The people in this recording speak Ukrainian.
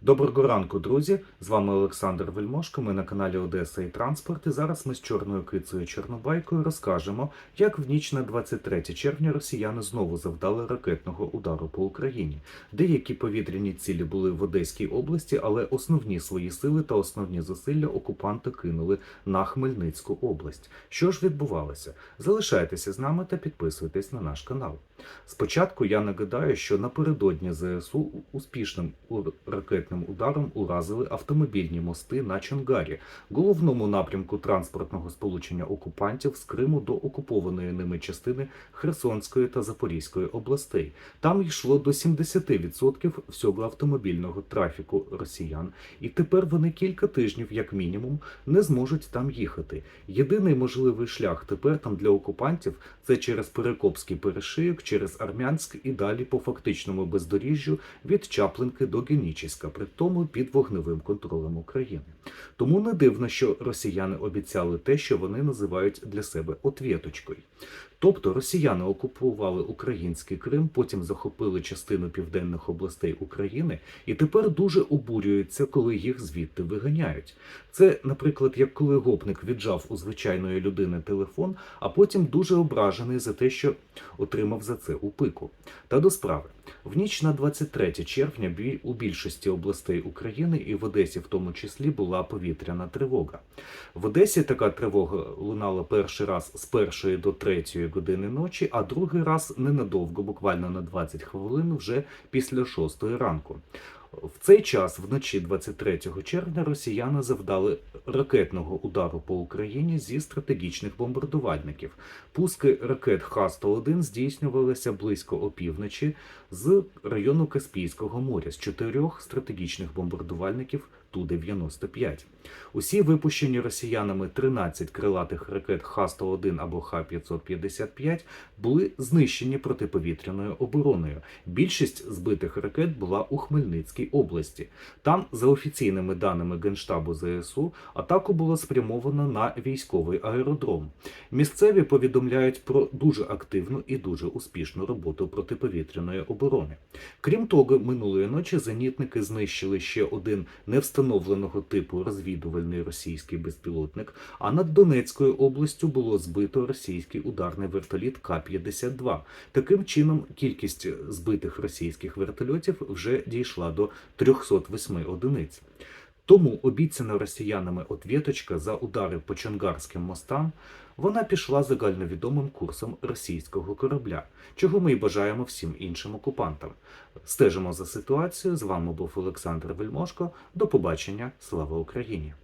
Доброго ранку, друзі! З вами Олександр Вельмошко. Ми на каналі Одеса і Транспорт. І зараз ми з чорною кицею Чорнобайкою розкажемо, як в ніч на 23 червня росіяни знову завдали ракетного удару по Україні. Деякі повітряні цілі були в Одеській області, але основні свої сили та основні зусилля окупанти кинули на Хмельницьку область. Що ж відбувалося? Залишайтеся з нами та підписуйтесь на наш канал. Спочатку я нагадаю, що напередодні ЗСУ успішним ур- ракетним ударом уразили автомобільні мости на Чонгарі, головному напрямку транспортного сполучення окупантів з Криму до окупованої ними частини Херсонської та Запорізької областей. Там йшло до 70% всього автомобільного трафіку росіян, і тепер вони кілька тижнів, як мінімум, не зможуть там їхати. Єдиний можливий шлях тепер там для окупантів це через Перекопський перешийок, через Армянськ і далі по фактичному бездоріжжю від Чаплинки до Генічіська, при тому під вогневим контролем України. Тому не дивно, що росіяни обіцяли те, що вони називають для себе отвєточкою. Тобто росіяни окупували український Крим, потім захопили частину південних областей України і тепер дуже обурюються, коли їх звідти виганяють. Це, наприклад, як коли гопник віджав у звичайної людини телефон, а потім дуже ображений за те, що отримав за це у пику. Та до справи. В ніч на 23 червня у більшості областей України і в Одесі в тому числі була повітряна тривога. В Одесі така тривога лунала перший раз з першої до третьої години ночі, а другий раз ненадовго, буквально на 20 хвилин, вже після шостої ранку. В цей час, вночі 23 червня, росіяни завдали ракетного удару по Україні зі стратегічних бомбардувальників. Пуски ракет Х-101 здійснювалися близько опівночі з району Каспійського моря з чотирьох стратегічних бомбардувальників Ту-95. Усі випущені росіянами 13 крилатих ракет Х-101 або Х-555 були знищені протиповітряною обороною. Більшість збитих ракет була у Хмельницькій області. Там, за офіційними даними Генштабу ЗСУ, атаку було спрямовано на військовий аеродром. Місцеві повідомляють про дуже активну і дуже успішну роботу протиповітряної оборони. Крім того, минулої ночі зенітники знищили ще один невстановленого типу розвідувальний російський безпілотник. А над Донецькою областю було збито російський ударний вертоліт К-52. Таким чином, кількість збитих російських вертольотів вже дійшла до 308 одиниць. Тому обіцяна росіянами отвєточка за удари по Чонгарським мостам вона пішла загальновідомим курсом російського корабля, чого ми й бажаємо всім іншим окупантам. Стежимо за ситуацією. З вами був Олександр Вельмошко. До побачення. Слава Україні!